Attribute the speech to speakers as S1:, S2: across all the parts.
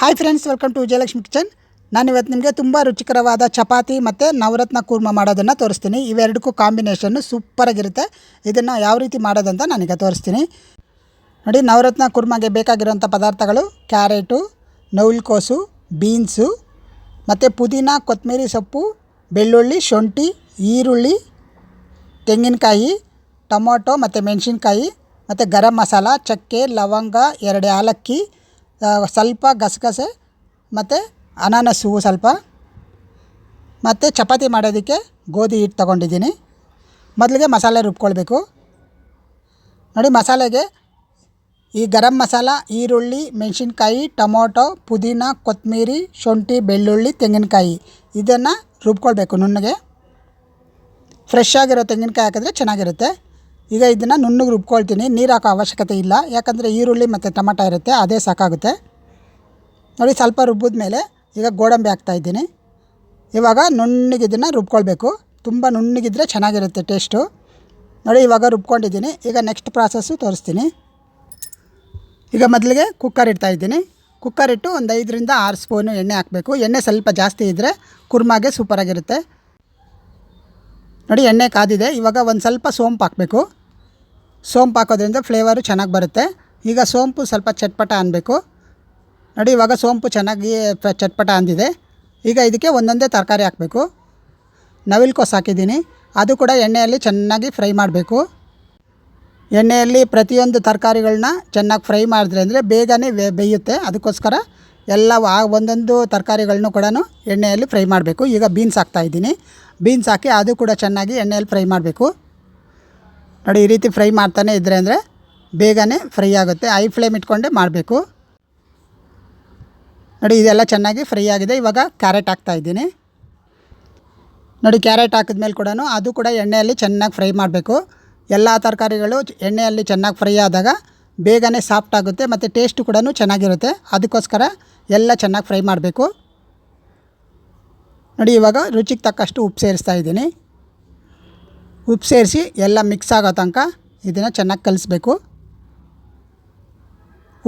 S1: Hi friends welcome to Vijayalakshmi kitchen ನಾನು ಇವತ್ತು ನಿಮಗೆ ತುಂಬ ರುಚಿಕರವಾದ ಚಪಾತಿ ಮತ್ತು ನವರತ್ನ ಕೂರ್ಮ ಮಾಡೋದನ್ನು ತೋರಿಸ್ತೀನಿ. ಇವೆರಡಕ್ಕೂ ಕಾಂಬಿನೇಷನ್ನು ಸೂಪರಾಗಿರುತ್ತೆ ಇದನ್ನು ಯಾವ ರೀತಿ ಮಾಡೋದಂತ ನಾನೀಗ ತೋರಿಸ್ತೀನಿ. ನೋಡಿ, ನವರತ್ನ ಕುರ್ಮಾಗೆ ಬೇಕಾಗಿರುವಂಥ ಪದಾರ್ಥಗಳು ಕ್ಯಾರೆಟು ನೌಲ್ಕೋಸು ಬೀನ್ಸು, ಮತ್ತು ಪುದೀನ ಕೊತ್ತಂಬರಿ ಸೊಪ್ಪು, ಬೆಳ್ಳುಳ್ಳಿ, ಶುಂಠಿ, ಈರುಳ್ಳಿ, ತೆಂಗಿನಕಾಯಿ, ಟೊಮೊಟೊ ಮತ್ತು ಮೆಣಸಿನ್ಕಾಯಿ, ಮತ್ತು ಗರಂ ಮಸಾಲ, ಚಕ್ಕೆ, ಲವಂಗ, ಎರಡು ಏಲಕ್ಕಿ ಸ್ವಲ್ಪ ಗಸಗಸೆ, ಮತ್ತು ಅನಾನಸ್ ಹೂವು ಸ್ವಲ್ಪ, ಮತ್ತು ಚಪಾತಿ ಮಾಡೋದಕ್ಕೆ ಗೋಧಿ ಹಿಟ್ಟು ತೊಗೊಂಡಿದ್ದೀನಿ. ಮೊದಲಿಗೆ ಮಸಾಲೆ ರುಬ್ಕೊಳ್ಬೇಕು. ನೋಡಿ ಮಸಾಲೆಗೆ ಈ ಗರಂ ಮಸಾಲ, ಈರುಳ್ಳಿ, ಮೆಣಸಿನ್ಕಾಯಿ, ಟೊಮೊಟೊ, ಪುದೀನ, ಕೊತ್ತಂಬರಿ, ಶುಂಠಿ, ಬೆಳ್ಳುಳ್ಳಿ, ತೆಂಗಿನಕಾಯಿ, ಇದನ್ನು ರುಬ್ಕೊಳ್ಬೇಕು ನುಣ್ಣಗೆ. ಫ್ರೆಶ್ ಆಗಿರೋ ತೆಂಗಿನಕಾಯಿ ಹಾಕಿದ್ರೆ ಚೆನ್ನಾಗಿರುತ್ತೆ. ಈಗ ಇದನ್ನು ನುಣ್ಣಗೆ ರುಬ್ಕೊಳ್ತೀನಿ. ನೀರು ಹಾಕೋ ಅವಶ್ಯಕತೆ ಇಲ್ಲ. ಯಾಕಂದರೆ ಈರುಳ್ಳಿ ಮತ್ತು ಟೊಮಟ ಇರುತ್ತೆ, ಅದೇ ಸಾಕಾಗುತ್ತೆ. ನೋಡಿ, ಸ್ವಲ್ಪ ರುಬ್ಬಿದ ಮೇಲೆ ಈಗ ಗೋಡಂಬಿ ಹಾಕ್ತಾಯಿದ್ದೀನಿ ಇವಾಗ ನುಣ್ಣಗೆ ರುಬ್ಕೊಳ್ಬೇಕು. ತುಂಬ ನುಣ್ಣಗಿದ್ರೆ ಚೆನ್ನಾಗಿರುತ್ತೆ ಟೇಸ್ಟು. ನೋಡಿ, ಇವಾಗ ರುಬ್ಕೊಂಡಿದ್ದೀನಿ. ಈಗ ನೆಕ್ಸ್ಟ್ ಪ್ರಾಸೆಸ್ಸು ತೋರಿಸ್ತೀನಿ. ಈಗ ಮೊದಲಿಗೆ ಕುಕ್ಕರ್ ಇಡ್ತಾಯಿದ್ದೀನಿ ಕುಕ್ಕರ್ ಇಟ್ಟು ಒಂದು ಐದರಿಂದ ಆರು ಸ್ಪೂನು ಎಣ್ಣೆ ಹಾಕಬೇಕು. ಎಣ್ಣೆ ಸ್ವಲ್ಪ ಜಾಸ್ತಿ ಇದ್ದರೆ ಕುರ್ಮಾಗೆ ಸೂಪರಾಗಿರುತ್ತೆ. ನೋಡಿ, ಎಣ್ಣೆ ಕಾದಿದೆ. ಇವಾಗ ಒಂದು ಸ್ವಲ್ಪ ಸೋಂಪು ಹಾಕಬೇಕು. ಸೋಂಪು ಹಾಕೋದ್ರಿಂದ ಫ್ಲೇವರು ಚೆನ್ನಾಗಿ ಬರುತ್ತೆ. ಈಗ ಸೋಂಪು ಸ್ವಲ್ಪ ಚಟ್ಪಟ ಅನ್ನಬೇಕು ನೋಡಿ, ಇವಾಗ ಸೋಂಪು ಚೆನ್ನಾಗಿ ಚಟ್ಪಟ ಅಂದಿದೆ. ಈಗ ಇದಕ್ಕೆ ಒಂದೊಂದೇ ತರಕಾರಿ ಹಾಕಬೇಕು. ನವಿಲ್ಕೋಸು ಹಾಕಿದ್ದೀನಿ. ಅದು ಕೂಡ ಎಣ್ಣೆಯಲ್ಲಿ ಚೆನ್ನಾಗಿ ಫ್ರೈ ಮಾಡಬೇಕು. ಎಣ್ಣೆಯಲ್ಲಿ ಪ್ರತಿಯೊಂದು ತರಕಾರಿಗಳನ್ನ ಚೆನ್ನಾಗಿ ಫ್ರೈ ಮಾಡಿದ್ರೆ ಅಂದರೆ ಬೇಗನೆ ಬೇಯುತ್ತೆ. ಅದಕ್ಕೋಸ್ಕರ ಎಲ್ಲ ಒಂದೊಂದು ತರಕಾರಿಗಳನ್ನೂ ಕೂಡ ಎಣ್ಣೆಯಲ್ಲಿ ಫ್ರೈ ಮಾಡಬೇಕು. ಈಗ ಬೀನ್ಸ್ ಹಾಕ್ತಾಯಿದ್ದೀನಿ ಬೀನ್ಸ್ ಹಾಕಿ ಅದು ಕೂಡ ಚೆನ್ನಾಗಿ ಎಣ್ಣೆಯಲ್ಲಿ ಫ್ರೈ ಮಾಡಬೇಕು. ನೋಡಿ, ಈ ರೀತಿ ಫ್ರೈ ಮಾಡ್ತಾನೆ ಇದ್ದರೆ ಅಂದರೆ ಬೇಗನೆ ಫ್ರೈ ಆಗುತ್ತೆ. ಐ ಫ್ಲೇಮ್ ಇಟ್ಕೊಂಡೇ ಮಾಡಬೇಕು. ನೋಡಿ, ಇದೆಲ್ಲ ಚೆನ್ನಾಗಿ ಫ್ರೈ ಆಗಿದೆ. ಇವಾಗ ಕ್ಯಾರೆಟ್ ಹಾಕ್ತಾಯಿದ್ದೀನಿ ನೋಡಿ, ಕ್ಯಾರೆಟ್ ಹಾಕಿದ್ಮೇಲೆ ಕೂಡ ಅದು ಕೂಡ ಎಣ್ಣೆಯಲ್ಲಿ ಚೆನ್ನಾಗಿ ಫ್ರೈ ಮಾಡಬೇಕು. ಎಲ್ಲ ತರಕಾರಿಗಳು ಎಣ್ಣೆಯಲ್ಲಿ ಚೆನ್ನಾಗಿ ಫ್ರೈ ಆದಾಗ ಬೇಗನೆ ಸಾಫ್ಟ್ ಆಗುತ್ತೆ ಮತ್ತು ಟೇಸ್ಟು ಕೂಡ ಚೆನ್ನಾಗಿರುತ್ತೆ. ಅದಕ್ಕೋಸ್ಕರ ಎಲ್ಲ ಚೆನ್ನಾಗಿ ಫ್ರೈ ಮಾಡಬೇಕು. ನೋಡಿ, ಇವಾಗ ರುಚಿಗೆ ತಕ್ಕಷ್ಟು ಉಪ್ಪು ಸೇರಿಸ್ತಾ ಇದ್ದೀನಿ. ಉಪ್ಪು ಸೇರಿಸಿ ಎಲ್ಲ ಮಿಕ್ಸ್ ಆಗೋ ತನಕ ಇದನ್ನು ಚೆನ್ನಾಗಿ ಕಲಿಸ್ಬೇಕು.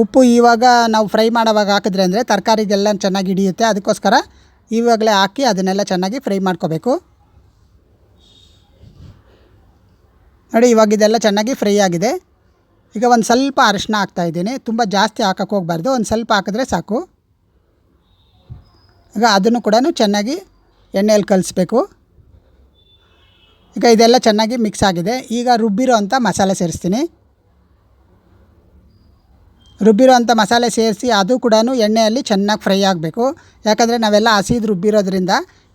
S1: ಉಪ್ಪು ಇವಾಗ ನಾವು ಫ್ರೈ ಮಾಡೋವಾಗ ಹಾಕಿದ್ರೆ ಅಂದರೆ ತರಕಾರಿಗೆಲ್ಲ ಚೆನ್ನಾಗಿ ಹಿಡಿಯುತ್ತೆ, ಅದಕ್ಕೋಸ್ಕರ ಇವಾಗಲೇ ಹಾಕಿ ಅದನ್ನೆಲ್ಲ ಚೆನ್ನಾಗಿ ಫ್ರೈ ಮಾಡ್ಕೋಬೇಕು. ನೋಡಿ, ಇವಾಗ ಇದೆಲ್ಲ ಚೆನ್ನಾಗಿ ಫ್ರೈ ಆಗಿದೆ. ಈಗ ಒಂದು ಸ್ವಲ್ಪ ಅರಿಶಿನ ಹಾಕ್ತಾಯಿದ್ದೀನಿ ತುಂಬ ಜಾಸ್ತಿ ಹಾಕಕ್ಕೆ ಹೋಗಬಾರ್ದು. ಒಂದು ಸ್ವಲ್ಪ ಹಾಕಿದ್ರೆ ಸಾಕು. ಈಗ ಅದನ್ನು ಕೂಡ ಚೆನ್ನಾಗಿ ಎಣ್ಣೆಯಲ್ಲಿ ಕಲಿಸ್ಬೇಕು. ಈಗ ಇದೆಲ್ಲ ಚೆನ್ನಾಗಿ ಮಿಕ್ಸ್ ಆಗಿದೆ. ಈಗ ರುಬ್ಬಿರೋ ಅಂಥ ಮಸಾಲೆ ಸೇರಿಸ್ತೀನಿ. ರುಬ್ಬಿರೋ ಅಂಥ ಮಸಾಲೆ ಸೇರಿಸಿ ಅದು ಕೂಡ ಎಣ್ಣೆಯಲ್ಲಿ ಚೆನ್ನಾಗಿ ಫ್ರೈ ಆಗಬೇಕು. ಯಾಕಂದರೆ ನಾವೆಲ್ಲ ಹಸಿದು ರುಬ್ಬಿರೋದ್ರಿಂದ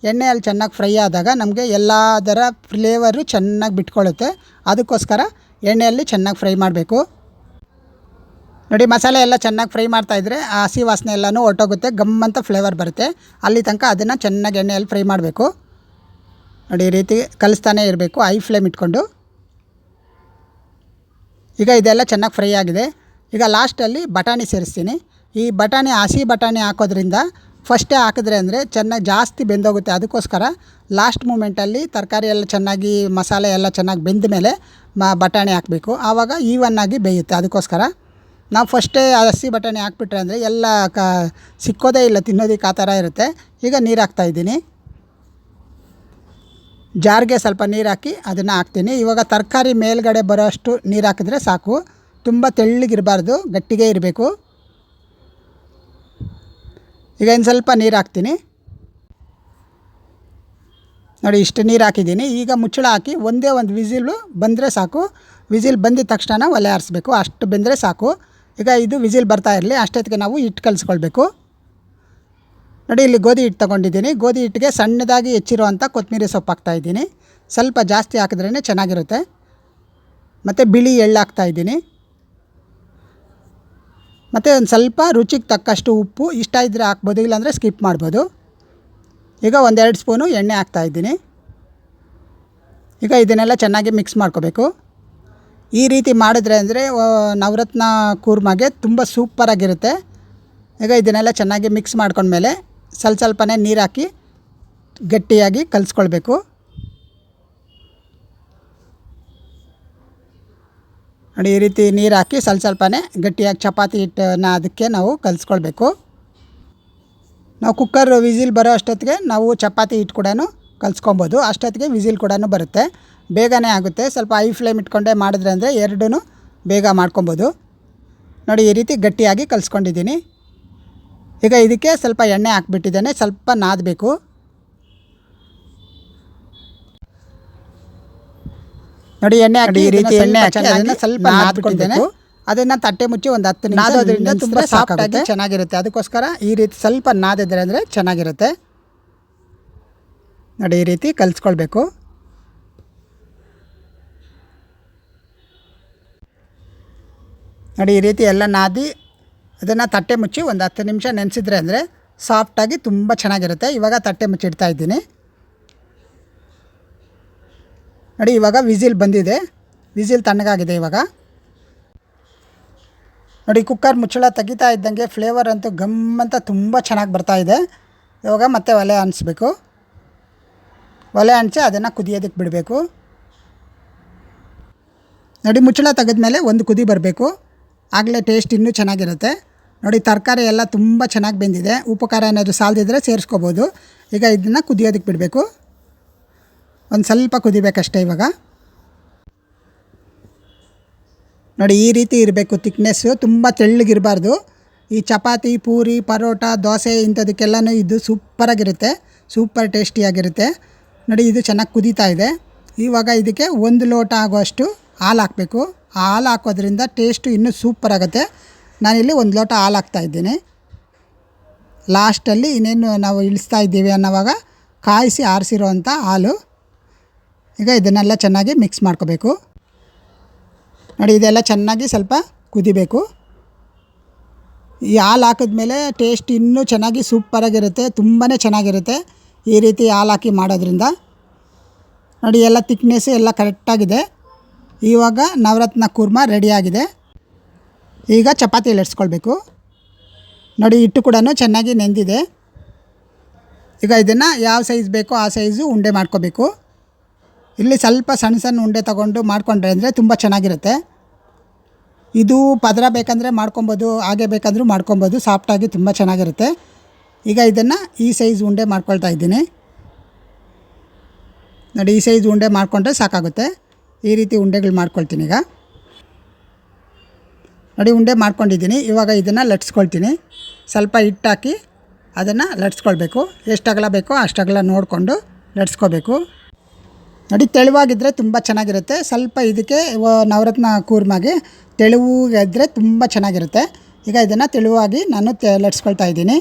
S1: ಎಣ್ಣೆಯಲ್ಲಿ ಚೆನ್ನಾಗಿ ಫ್ರೈ ಆದಾಗ ನಮಗೆ ಎಲ್ಲದರ ಫ್ಲೇವರು ಚೆನ್ನಾಗಿ ಬಿಟ್ಕೊಳ್ಳುತ್ತೆ ಅದಕ್ಕೋಸ್ಕರ ಎಣ್ಣೆಯಲ್ಲಿ ಚೆನ್ನಾಗಿ ಫ್ರೈ ಮಾಡಬೇಕು. ನೋಡಿ ಮಸಾಲೆ ಎಲ್ಲ ಚೆನ್ನಾಗಿ ಫ್ರೈ ಮಾಡ್ತಾಯಿದ್ರೆ ಆ ಹಸಿ ವಾಸನೆ ಎಲ್ಲನೂ ಹೊರಟೋಗುತ್ತೆ. ಗಮ್ ಅಂತ ಫ್ಲೇವರ್ ಬರುತ್ತೆ. ಅಲ್ಲಿ ತನಕ ಅದನ್ನು ಚೆನ್ನಾಗಿ ಎಣ್ಣೆಯಲ್ಲಿ ಫ್ರೈ ಮಾಡಬೇಕು. ನೋಡಿ, ಈ ರೀತಿ ಕಲಿಸ್ತಾನೆ ಇರಬೇಕು. ಐ ಫ್ಲೇಮ್ ಇಟ್ಕೊಂಡು. ಈಗ ಇದೆಲ್ಲ ಚೆನ್ನಾಗಿ ಫ್ರೈ ಆಗಿದೆ. ಈಗ ಲಾಸ್ಟಲ್ಲಿ ಬಟಾಣಿ ಸೇರಿಸ್ತೀನಿ. ಈ ಬಟಾಣಿ, ಹಸಿ ಬಟಾಣಿ ಹಾಕೋದ್ರಿಂದ ಫಸ್ಟೇ ಹಾಕಿದ್ರೆ ಅಂದರೆ ಚೆನ್ನಾಗಿ ಜಾಸ್ತಿ ಬೆಂದೋಗುತ್ತೆ. ಅದಕ್ಕೋಸ್ಕರ ಲಾಸ್ಟ್ ಮೂಮೆಂಟಲ್ಲಿ ತರಕಾರಿ ಎಲ್ಲ ಚೆನ್ನಾಗಿ, ಮಸಾಲೆ ಎಲ್ಲ ಚೆನ್ನಾಗಿ ಬೆಂದ ಮೇಲೆ ಮ, ಬಟಾಣಿ ಹಾಕಬೇಕು. ಆವಾಗ ಈವನ್ನಾಗಿ ಬೇಯುತ್ತೆ. ಅದಕ್ಕೋಸ್ಕರ ನಾವು ಫಸ್ಟೇ ಹಸಿ ಬಟಾಣಿ ಹಾಕ್ಬಿಟ್ರೆ ಅಂದರೆ ಎಲ್ಲ ಕ, ಸಿಕ್ಕೋದೇ ಇಲ್ಲ, ತಿನ್ನೋದಕ್ಕೆ ಆ ಥರ ಇರುತ್ತೆ. ಈಗ ನೀರು ಹಾಕ್ತಾಯಿದ್ದೀನಿ ಜಾರ್ಗೆ ಸ್ವಲ್ಪ ನೀರು ಹಾಕಿ ಅದನ್ನು ಹಾಕ್ತೀನಿ. ಇವಾಗ ತರಕಾರಿ ಮೇಲ್ಗಡೆ ಬರೋಷ್ಟು ನೀರು ಹಾಕಿದ್ರೆ ಸಾಕು. ತುಂಬ ತೆಳ್ಳಗಿರಬಾರ್ದು, ಗಟ್ಟಿಗೆ ಇರಬೇಕು. ಈಗ ಇನ್ನು ಸ್ವಲ್ಪ ನೀರು ಹಾಕ್ತೀನಿ. ನೋಡಿ, ಇಷ್ಟು ನೀರು ಹಾಕಿದ್ದೀನಿ. ಈಗ ಮುಚ್ಚಳ ಹಾಕಿ ಒಂದೇ ಒಂದು ವಿಸಿಲು ಬಂದರೆ ಸಾಕು. ವಿಸಿಲ್ ಬಂದಿದ ತಕ್ಷಣ ಒಲೆ ಆರಿಸ್ಬೇಕು. ಅಷ್ಟು ಬೆಂದರೆ ಸಾಕು. ಈಗ ಇದು ವಿಸಿಲ್ ಬರ್ತಾ ಇರಲಿ. ಅಷ್ಟೊತ್ತಿಗೆ ನಾವು ಹಿಟ್ಟು ಕಲಿಸ್ಕೊಳ್ಬೇಕು. ನೋಡಿ, ಇಲ್ಲಿ ಗೋಧಿ ಹಿಟ್ಟು ತೊಗೊಂಡಿದ್ದೀನಿ. ಗೋಧಿ ಹಿಟ್ಟಿಗೆ ಸಣ್ಣದಾಗಿ ಹೆಚ್ಚಿರುವಂಥ ಕೊತ್ತಂಬರಿ ಸೊಪ್ಪು ಹಾಕ್ತಾಯಿದ್ದೀನಿ ಸ್ವಲ್ಪ ಜಾಸ್ತಿ ಹಾಕಿದ್ರೇ ಚೆನ್ನಾಗಿರುತ್ತೆ. ಮತ್ತು ಬಿಳಿ ಎಳ್ಳು ಹಾಕ್ತಾಯಿದ್ದೀನಿ ಮತ್ತು ಒಂದು ಸ್ವಲ್ಪ ರುಚಿಗೆ ತಕ್ಕಷ್ಟು ಉಪ್ಪು. ಇಷ್ಟ ಇದ್ದರೆ ಹಾಕ್ಬೋದು, ಇಲ್ಲಾಂದರೆ ಸ್ಕಿಪ್ ಮಾಡ್ಬೋದು. ಈಗ ಒಂದೆರಡು ಸ್ಪೂನು ಎಣ್ಣೆ ಹಾಕ್ತಾಯಿದ್ದೀನಿ ಈಗ ಇದನ್ನೆಲ್ಲ ಚೆನ್ನಾಗಿ ಮಿಕ್ಸ್ ಮಾಡ್ಕೋಬೇಕು. ಈ ರೀತಿ ಮಾಡಿದ್ರೆ ಅಂದರೆ ನವರತ್ನ ಕೂರ್ಮಾಗೆ ತುಂಬ ಸೂಪರಾಗಿರುತ್ತೆ ಈಗ ಇದನ್ನೆಲ್ಲ ಚೆನ್ನಾಗಿ ಮಿಕ್ಸ್ ಮಾಡ್ಕೊಂಡ್ಮೇಲೆ ಸ್ವಲ್ಪ ಸ್ವಲ್ಪನೇ ನೀರು ಹಾಕಿ ಗಟ್ಟಿಯಾಗಿ ಕಲಿಸ್ಕೊಳ್ಬೇಕು. ನೋಡಿ, ಈ ರೀತಿ ನೀರು ಹಾಕಿ ಸ್ವಲ್ಪ ಸ್ವಲ್ಪನೇ ಗಟ್ಟಿಯಾಗಿ ಚಪಾತಿ ಹಿಟ್ಟನ್ನ ಅದಕ್ಕೆ ನಾವು ಕಲಿಸ್ಕೊಳ್ಬೇಕು. ನಾವು ಕುಕ್ಕರ್ ವಿಸಿಲ್ ಬರೋ ಅಷ್ಟೊತ್ತಿಗೆ ನಾವು ಚಪಾತಿ ಹಿಟ್ಟು ಕೂಡ ಕಲ್ಸ್ಕೊಬೋದು. ಅಷ್ಟೊತ್ತಿಗೆ ವಿಸಿಲ್ ಕೂಡ ಬರುತ್ತೆ. ಬೇಗನೆ ಆಗುತ್ತೆ. ಸ್ವಲ್ಪ ಐ ಫ್ಲೇಮ್ ಇಟ್ಕೊಂಡೆ ಮಾಡಿದ್ರೆ ಅಂದರೆ ಎರಡೂ ಬೇಗ ಮಾಡ್ಕೊಬೋದು. ನೋಡಿ, ಈ ರೀತಿ ಗಟ್ಟಿಯಾಗಿ ಕಲಿಸ್ಕೊಂಡಿದ್ದೀನಿ. ಈಗ ಇದಕ್ಕೆ ಸ್ವಲ್ಪ ಎಣ್ಣೆ ಹಾಕ್ಬಿಟ್ಟಿದ್ದೇನೆ ಸ್ವಲ್ಪ ನಾದಬೇಕು. ನೋಡಿ ಎಣ್ಣೆ ಹಾಕಿ ಈ ರೀತಿ ಎಣ್ಣೆ ಹಾಕಿ ಅದನ್ನು ಸ್ವಲ್ಪ ನಾದ್ಕೊಂಡಿದ್ದೇನೆ ಅದನ್ನು ತಟ್ಟೆ ಮುಚ್ಚಿ ಒಂದು ಹತ್ತು ನಿಮಿಷ ನಾದೋದ್ರಿಂದ ತುಂಬ ಸಾಫ್ಟಾಗಿ ಚೆನ್ನಾಗಿರುತ್ತೆ. ಅದಕ್ಕೋಸ್ಕರ ಈ ರೀತಿ ಸ್ವಲ್ಪ ನಾದಿದ್ರೆ ಅಂದರೆ ಚೆನ್ನಾಗಿರುತ್ತೆ. ನೋಡಿ ಈ ರೀತಿ ಕಲಿಸ್ಕೊಳ್ಬೇಕು. ನೋಡಿ ಈ ರೀತಿ ಎಲ್ಲ ನಾದಿ ಅದನ್ನು ತಟ್ಟೆ ಮುಚ್ಚಿ ಒಂದು ಹತ್ತು ನಿಮಿಷ ನೆನೆಸಿದ್ರೆ ಅಂದರೆ ಸಾಫ್ಟಾಗಿ ತುಂಬ ಚೆನ್ನಾಗಿರುತ್ತೆ. ಇವಾಗ ತಟ್ಟೆ ಮುಚ್ಚಿಡ್ತಾ ಇದ್ದೀನಿ. ನೋಡಿ, ಇವಾಗ ವಿಸಿಲ್ ಬಂದಿದೆ. ವಿಸಿಲ್ ತಣ್ಣಗಾಗಿದೆ ಇವಾಗ. ನೋಡಿ, ಕುಕ್ಕರ್ ಮುಚ್ಚಳ ತೆಗಿತಾ ಇದ್ದಂಗೆ ಫ್ಲೇವರ್ ಅಂತೂ ಗಮ್ ಅಂತ ತುಂಬ ಚೆನ್ನಾಗಿ ಬರ್ತಾ ಇದೆ. ಇವಾಗ ಮತ್ತೆ ಒಲೆ ಅನಿಸ್ಬೇಕು. ಒಲೆ ಅಣಿಸಿ ಅದನ್ನು ಕುದಿಯೋದಕ್ಕೆ ಬಿಡಬೇಕು. ನೋಡಿ, ಮುಚ್ಚಳ ತೆಗೆದ್ಮೇಲೆ ಒಂದು ಕುದಿ ಬರಬೇಕು. ಆಗಲೇ ಟೇಸ್ಟ್ ಇನ್ನೂ ಚೆನ್ನಾಗಿರುತ್ತೆ. ನೋಡಿ, ತರಕಾರಿ ಎಲ್ಲ ತುಂಬ ಚೆನ್ನಾಗಿ ಬೆಂದಿದೆ. ಉಪ್ಪು ಖಾರ ಏನಾದರೂ ಸಾಲದಿದ್ದರೆ ಸೇರಿಸ್ಕೋಬೋದು. ಈಗ ಇದನ್ನು ಕುದಿಯೋದಕ್ಕೆ ಬಿಡಬೇಕು. ಒಂದು ಸ್ವಲ್ಪ ಕುದಿಬೇಕಷ್ಟೇ ಇವಾಗ. ನೋಡಿ, ಈ ರೀತಿ ಇರಬೇಕು ತಿಕ್ನೆಸ್ಸು ತುಂಬ ತೆಳ್ಳಗಿರಬಾರ್ದು. ಈ ಚಪಾತಿ, ಪೂರಿ, ಪರೋಟ, ದೋಸೆ ಇಂಥದಕ್ಕೆಲ್ಲನೂ ಇದು ಸೂಪರಾಗಿರುತ್ತೆ. ಸೂಪರ್ ಟೇಸ್ಟಿಯಾಗಿರುತ್ತೆ. ನೋಡಿ, ಇದು ಚೆನ್ನಾಗಿ ಕುದೀತಾ ಇದೆ. ಇವಾಗ ಇದಕ್ಕೆ ಒಂದು ಲೋಟ ಆಗೋಷ್ಟು ಹಾಲು ಹಾಕಬೇಕು. ಹಾಲು ಹಾಕೋದ್ರಿಂದ ಟೇಸ್ಟು ಇನ್ನೂ ಸೂಪರ್ ಆಗುತ್ತೆ. ನಾನಿಲ್ಲಿ ಒಂದು ಲೋಟ ಹಾಲು ಹಾಕ್ತಾ ಇದ್ದೀನಿ. ಲಾಸ್ಟಲ್ಲಿ ಇನ್ನೇನು ನಾವು ಇಳಿಸ್ತಾ ಇದ್ದೀವಿ ಅನ್ನೋವಾಗ ಕಾಯಿಸಿ ಆರಿಸಿರೋ ಅಂಥ ಹಾಲು. ಈಗ ಇದನ್ನೆಲ್ಲ ಚೆನ್ನಾಗಿ ಮಿಕ್ಸ್ ಮಾಡ್ಕೋಬೇಕು. ನೋಡಿ, ಇದೆಲ್ಲ ಚೆನ್ನಾಗಿ ಸ್ವಲ್ಪ ಕುದಿಬೇಕು. ಈ ಹಾಲು ಹಾಕಿದ್ಮೇಲೆ ಟೇಸ್ಟ್ ಇನ್ನೂ ಚೆನ್ನಾಗಿ ಸೂಪರಾಗಿರುತ್ತೆ ತುಂಬಾ ಚೆನ್ನಾಗಿರುತ್ತೆ ಈ ರೀತಿ ಹಾಲು ಹಾಕಿ ಮಾಡೋದ್ರಿಂದ. ನೋಡಿ, ಎಲ್ಲ ತಿಕ್ನೆಸ್ಸು ಎಲ್ಲ ಕರೆಕ್ಟಾಗಿದೆ ಇವಾಗ ನವರತ್ನ ಕೂರ್ಮ ರೆಡಿಯಾಗಿದೆ ಈಗ ಚಪಾತಿ ಲಟ್ಸ್ಕೊಳ್ಬೇಕು ನೋಡಿ, ಹಿಟ್ಟು ಕೂಡ ಚೆನ್ನಾಗಿ ನೆಂದಿದೆ. ಈಗ ಇದನ್ನು ಯಾವ ಸೈಜ್ ಬೇಕೋ ಆ ಸೈಜು ಉಂಡೆ ಮಾಡ್ಕೋಬೇಕು. ಇಲ್ಲಿ ಸ್ವಲ್ಪ ಸಣ್ಣ ಸಣ್ಣ ಉಂಡೆ ತಗೊಂಡು ಮಾಡ್ಕೊಂಡ್ರೆ ಅಂದರೆ ತುಂಬ ಚೆನ್ನಾಗಿರುತ್ತೆ. ಇದು ಪದರ ಬೇಕಂದರೆ ಮಾಡ್ಕೊಬೋದು, ಹಾಗೆ ಬೇಕಂದ್ರೂ ಮಾಡ್ಕೊಬೋದು ಸಾಫ್ಟಾಗಿ ತುಂಬ ಚೆನ್ನಾಗಿರುತ್ತೆ. ಈಗ ಇದನ್ನು ಈ ಸೈಜ್ ಉಂಡೆ ಮಾಡ್ಕೊಳ್ತಾ ಇದ್ದೀನಿ. ನೋಡಿ, ಈ ಸೈಜ್ ಉಂಡೆ ಮಾಡಿಕೊಂಡ್ರೆ ಸಾಕಾಗುತ್ತೆ. ಈ ರೀತಿ ಉಂಡೆಗಳು ಮಾಡ್ಕೊಳ್ತೀನಿ ಈಗ. ನೋಡಿ, ಉಂಡೆ ಮಾಡ್ಕೊಂಡಿದ್ದೀನಿ. ಇವಾಗ ಇದನ್ನು ಲಟ್ಸ್ಕೊಳ್ತೀನಿ. ಸ್ವಲ್ಪ ಹಿಟ್ಟಾಕಿ ಅದನ್ನು ಲಟ್ಸ್ಕೊಳ್ಬೇಕು. ಎಷ್ಟು ಅಗಲ ಬೇಕೋ ಅಷ್ಟು ಅಗಲ ನೋಡಿಕೊಂಡು ಲಟ್ಸ್ಕೋಬೇಕು. ನೋಡಿ ತೆಳುವಾಗಿದ್ದರೆ ತುಂಬ ಚೆನ್ನಾಗಿರುತ್ತೆ. ಸ್ವಲ್ಪ ಇದಕ್ಕೆ ನವರತ್ನ ಕೂರ್ಮಾಗೆ ಇದ್ದರೆ ತುಂಬ ಚೆನ್ನಾಗಿರುತ್ತೆ. ಈಗ ಇದನ್ನು ತೆಳುವಾಗಿ ನಾನು ತೆ ಲಟ್ಸ್ಕೊಳ್ತಾ ಇದ್ದೀನಿ.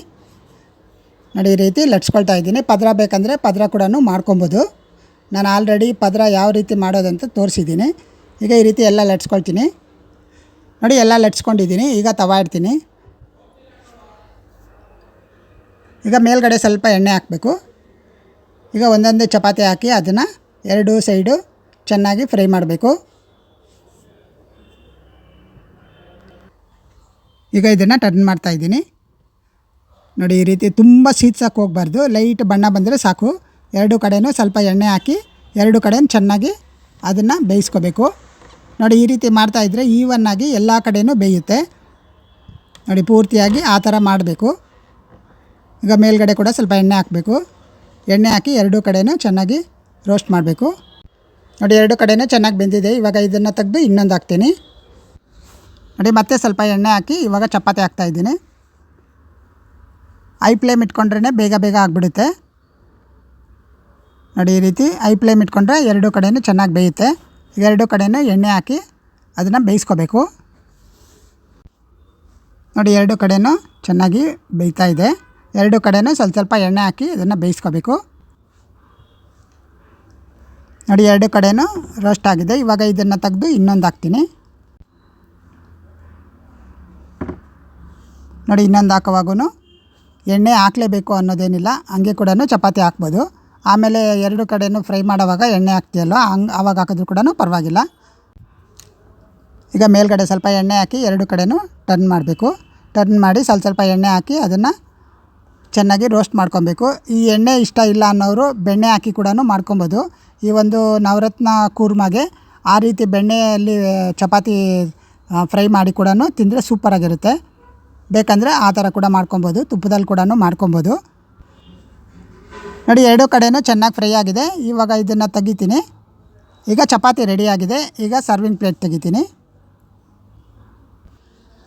S1: ನೋಡಿ, ಈ ರೀತಿ ಲಟ್ಸ್ಕೊಳ್ತಾ ಇದ್ದೀನಿ. ಪದರ ಬೇಕಂದರೆ ಪದರ ಕೂಡ ಮಾಡ್ಕೊಬೋದು. ನಾನು ಆಲ್ರೆಡಿ ಪದರ ಯಾವ ರೀತಿ ಮಾಡೋದಂತ ತೋರಿಸಿದ್ದೀನಿ. ಈಗ ಈ ರೀತಿ ಎಲ್ಲ ಲಟ್ಸ್ಕೊಳ್ತೀನಿ. ನೋಡಿ ಎಲ್ಲ ಲಟ್ಸ್ಕೊಂಡಿದ್ದೀನಿ, ಈಗ ತವಾ ಇಡ್ತೀನಿ. ಈಗ ಮೇಲ್ಗಡೆ ಸ್ವಲ್ಪ ಎಣ್ಣೆ ಹಾಕಬೇಕು. ಈಗ ಒಂದೊಂದೇ ಚಪಾತಿ ಹಾಕಿ ಅದನ್ನು ಎರಡು ಸೈಡು ಚೆನ್ನಾಗಿ ಫ್ರೈ ಮಾಡಬೇಕು. ಈಗ ಇದನ್ನು ಟರ್ನ್ ಮಾಡ್ತಾಯಿದ್ದೀನಿ ನೋಡಿ ಈ ರೀತಿ ತುಂಬ ಸೀದ್ಸಕ್ಕೆ ಹೋಗಬಾರ್ದು. ಲೈಟ್ ಬಣ್ಣ ಬಂದರೆ ಸಾಕು. ಎರಡು ಕಡೆಯೂ ಸ್ವಲ್ಪ ಎಣ್ಣೆ ಹಾಕಿ, ಎರಡು ಕಡೆಯೂ ಚೆನ್ನಾಗಿ ಅದನ್ನು ಬೇಯಿಸ್ಕೋಬೇಕು. ನೋಡಿ, ಈ ರೀತಿ ಮಾಡ್ತಾಯಿದ್ರೆ ಈವನ್ನಾಗಿ ಎಲ್ಲ ಕಡೆಯೂ ಬೇಯುತ್ತೆ. ನೋಡಿ, ಪೂರ್ತಿಯಾಗಿ ಆ ಥರ ಮಾಡಬೇಕು. ಈಗ ಮೇಲ್ಗಡೆ ಕೂಡ ಸ್ವಲ್ಪ ಎಣ್ಣೆ ಹಾಕಬೇಕು. ಎಣ್ಣೆ ಹಾಕಿ ಎರಡೂ ಕಡೆಯೂ ಚೆನ್ನಾಗಿ ರೋಸ್ಟ್ ಮಾಡಬೇಕು. ನೋಡಿ, ಎರಡು ಕಡೆಯೂ ಚೆನ್ನಾಗಿ ಬೆಂದಿದೆ. ಇವಾಗ ಇದನ್ನು ತೆಗೆದು ಇನ್ನೊಂದು ಹಾಕ್ತೀನಿ. ನೋಡಿ, ಮತ್ತೆ ಸ್ವಲ್ಪ ಎಣ್ಣೆ ಹಾಕಿ ಇವಾಗ ಚಪಾತಿ ಹಾಕ್ತಾಯಿದ್ದೀನಿ ಐ ಫ್ಲೇಮ್ ಇಟ್ಕೊಂಡ್ರೇ ಬೇಗ ಬೇಗ ಆಗಿಬಿಡುತ್ತೆ. ನೋಡಿ ಈ ರೀತಿ ಐ ಫ್ಲೇಮ್ ಇಟ್ಕೊಂಡ್ರೆ ಎರಡು ಕಡೆಯೂ ಚೆನ್ನಾಗಿ ಬೇಯುತ್ತೆ. ಎರಡು ಕಡೆಯೂ ಎಣ್ಣೆ ಹಾಕಿ ಅದನ್ನು ಬೇಯಿಸ್ಕೋಬೇಕು. ನೋಡಿ ಎರಡು ಕಡೆಯೂ ಚೆನ್ನಾಗಿ ಬೇಯ್ತಾ ಇದೆ. ಎರಡು ಕಡೆಯೂ ಸ್ವಲ್ಪ ಸ್ವಲ್ಪ ಎಣ್ಣೆ ಹಾಕಿ ಇದನ್ನು ಬೇಯಿಸ್ಕೋಬೇಕು. ನೋಡಿ ಎರಡು ಕಡೆಯೂ ರೋಸ್ಟ್ ಆಗಿದೆ. ಇವಾಗ ಇದನ್ನು ತೆಗೆದು ಇನ್ನೊಂದು ಹಾಕ್ತೀನಿ. ನೋಡಿ ಇನ್ನೊಂದು ಹಾಕೋವಾಗೂ ಎಣ್ಣೆ ಹಾಕಲೇಬೇಕು ಅನ್ನೋದೇನಿಲ್ಲ. ಹಂಗೆ ಕೂಡ ಚಪಾತಿ ಹಾಕ್ಬೋದು. ಆಮೇಲೆ ಎರಡು ಕಡೆಯೂ ಫ್ರೈ ಮಾಡೋವಾಗ ಎಣ್ಣೆ ಹಾಕ್ತೀಯಲ್ವ ಹಂಗೆ ಆವಾಗ ಹಾಕಿದ್ರು ಕೂಡ ಪರವಾಗಿಲ್ಲ. ಈಗ ಮೇಲ್ಗಡೆ ಸ್ವಲ್ಪ ಎಣ್ಣೆ ಹಾಕಿ ಎರಡು ಕಡೆನೂ ಟರ್ನ್ ಮಾಡಬೇಕು. ಟರ್ನ್ ಮಾಡಿ ಸ್ವಲ್ಪ ಸ್ವಲ್ಪ ಎಣ್ಣೆ ಹಾಕಿ ಅದನ್ನು ಚೆನ್ನಾಗಿ ರೋಸ್ಟ್ ಮಾಡ್ಕೊಬೇಕು. ಈ ಎಣ್ಣೆ ಇಷ್ಟ ಇಲ್ಲ ಅನ್ನೋರು ಬೆಣ್ಣೆ ಹಾಕಿ ಕೂಡ ಮಾಡ್ಕೊಬೋದು. ಈ ಒಂದು ನವರತ್ನ ಕೂರ್ಮಾಗೆ ಆ ರೀತಿ ಬೆಣ್ಣೆಯಲ್ಲಿ ಚಪಾತಿ ಫ್ರೈ ಮಾಡಿ ಕೂಡ ತಿಂದರೆ ಸೂಪರಾಗಿರುತ್ತೆ. ಬೇಕಂದರೆ ಆ ಥರ ಕೂಡ ಮಾಡ್ಕೊಬೋದು, ತುಪ್ಪದಲ್ಲಿ ಕೂಡ ಮಾಡ್ಕೊಬೋದು. ನೋಡಿ, ಎರಡೂ ಕಡೆಯೂ ಚೆನ್ನಾಗಿ ಫ್ರೈ ಆಗಿದೆ. ಇವಾಗ ಇದನ್ನು ತೆಗಿತೀನಿ. ಈಗ ಚಪಾತಿ ರೆಡಿಯಾಗಿದೆ ಈಗ ಸರ್ವಿಂಗ್ ಪ್ಲೇಟ್ ತೆಗಿತೀನಿ.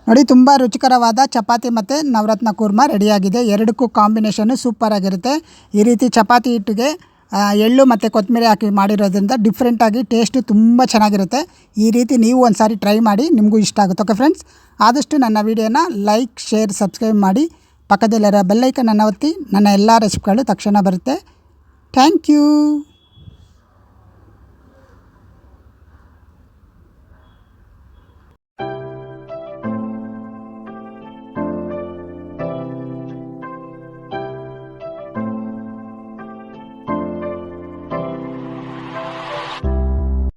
S1: ನೋಡಿ, ತುಂಬ ರುಚಿಕರವಾದ ಚಪಾತಿ ಮತ್ತು ನವರತ್ನ ಕೂರ್ಮ ರೆಡಿಯಾಗಿದೆ ಎರಡಕ್ಕೂ ಕಾಂಬಿನೇಷನ್ನು ಸೂಪರಾಗಿರುತ್ತೆ ಈ ರೀತಿ ಚಪಾತಿ ಹಿಟ್ಟಿಗೆ ಎಳ್ಳು ಮತ್ತು ಕೊತ್ತಂಬರಿ ಹಾಕಿ ಮಾಡಿರೋದ್ರಿಂದ ಡಿಫ್ರೆಂಟಾಗಿ ಟೇಸ್ಟು ತುಂಬ ಚೆನ್ನಾಗಿರುತ್ತೆ. ಈ ರೀತಿ ನೀವು ಒಂದು ಸಾರಿ ಟ್ರೈ ಮಾಡಿ ನಿಮಗೂ ಇಷ್ಟ ಆಗುತ್ತೆ. ಓಕೆ ಫ್ರೆಂಡ್ಸ್ ಆದಷ್ಟು ನನ್ನ ವೀಡಿಯೋನ ಲೈಕ್ ಶೇರ್ ಸಬ್ಸ್ಕ್ರೈಬ್ ಮಾಡಿ. ಪಕ್ಕದಲ್ಲಿರೋ ಬೆಲ್ಲೈಕನನ್ನು ಒತ್ತಿ ನನ್ನ ಎಲ್ಲ ರೆಸಿಪಿಗಳು ತಕ್ಷಣ ಬರುತ್ತೆ. Thank you.